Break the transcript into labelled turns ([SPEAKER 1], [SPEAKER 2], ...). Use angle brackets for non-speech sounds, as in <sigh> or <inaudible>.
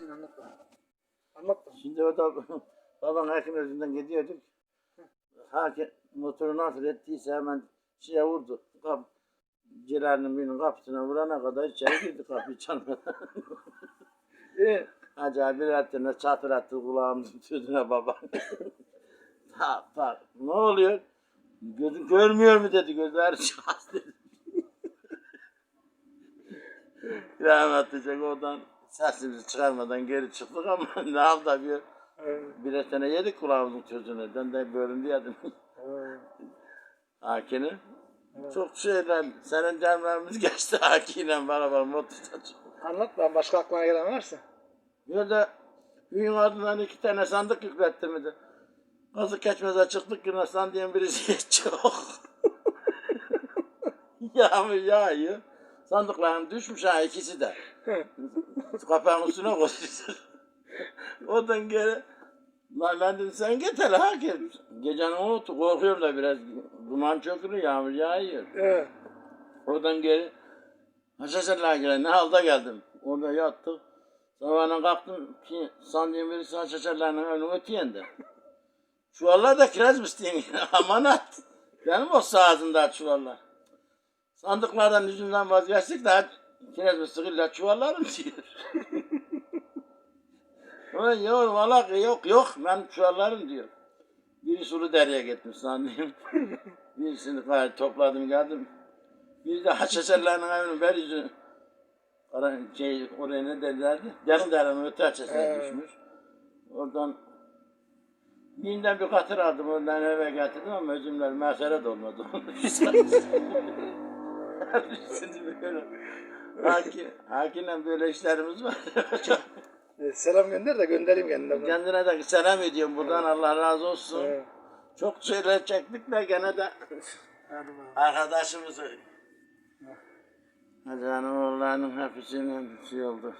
[SPEAKER 1] Şimdi anlat bana. Anlat bana.
[SPEAKER 2] Şimdi o da <laughs> babam hakim yüzünden gidiyorduk. Hakim motoru nasıl ettiyse hemen şeye vurdu. Kap, Cilal'in birinin kapısına vurana kadar içeri girdi kapıyı çalmadan.
[SPEAKER 1] Ee,
[SPEAKER 2] Acayip bir ettine çatır attı kulağımızın sözüne baba. <laughs> tak tak ne oluyor? Gözün görmüyor mu dedi gözler şahs <laughs> dedi. Rahmetli oradan sesimizi çıkarmadan geri çıktık ama <laughs> ne yaptı bir bir sene yedik kulağımızın sözüne. Ben de bölündü yedim.
[SPEAKER 1] e,
[SPEAKER 2] Haki'ni. Çok şeyler, senin demlerimiz geçti Haki'yle beraber motorda
[SPEAKER 1] anlat bana başka aklına gelen varsa.
[SPEAKER 2] Bir de büyük ardından iki tane sandık yükletti mi de. Kazık geçmeze çıktık yine sandığın birisi çok. Yağmur yağıyor. Sandıkların düşmüş ha ikisi de. Kapağın üstüne koyuyor. Oradan geri Lan ben dedim sen git hele hakim. Gecenin unuttu korkuyorum da biraz. Duman çökülüyor yağmur yağıyor.
[SPEAKER 1] Evet.
[SPEAKER 2] Oradan geri Haşhaşarlığa gelen ne halda geldim. Orada yattık. Sabahına kalktım ki sandığım birisi haşhaşarların önüne öteyende. Çuvallar da kiraz mı isteyin? Aman at. Benim o sağızında çuvallar. Sandıklardan yüzümden vazgeçtik de kiraz mı sıkıyla çuvallarım diyor. <laughs> Yok valla yok yok ben çuvallarım diyor. Biri sulu dereye gitmiş sandığım. <laughs> Birisini gayet topladım geldim. Bir de haçhaçerlerin evinin ver yüzü şey, oraya ne derlerdi? Derin derin öte haçhaçere
[SPEAKER 1] Evet.
[SPEAKER 2] düşmüş. Oradan Binden bir katır aldım oradan eve getirdim ama özümler mesele <laughs> de Şimdi böyle Hakim, hakimle böyle işlerimiz var.
[SPEAKER 1] E, selam gönder de göndereyim kendine.
[SPEAKER 2] Kendine de selam ediyorum buradan Allah razı olsun.
[SPEAKER 1] Evet.
[SPEAKER 2] Çok şeyler çektik de gene de arkadaşımızı Hacanın oğullarının hepsinin şey oldu.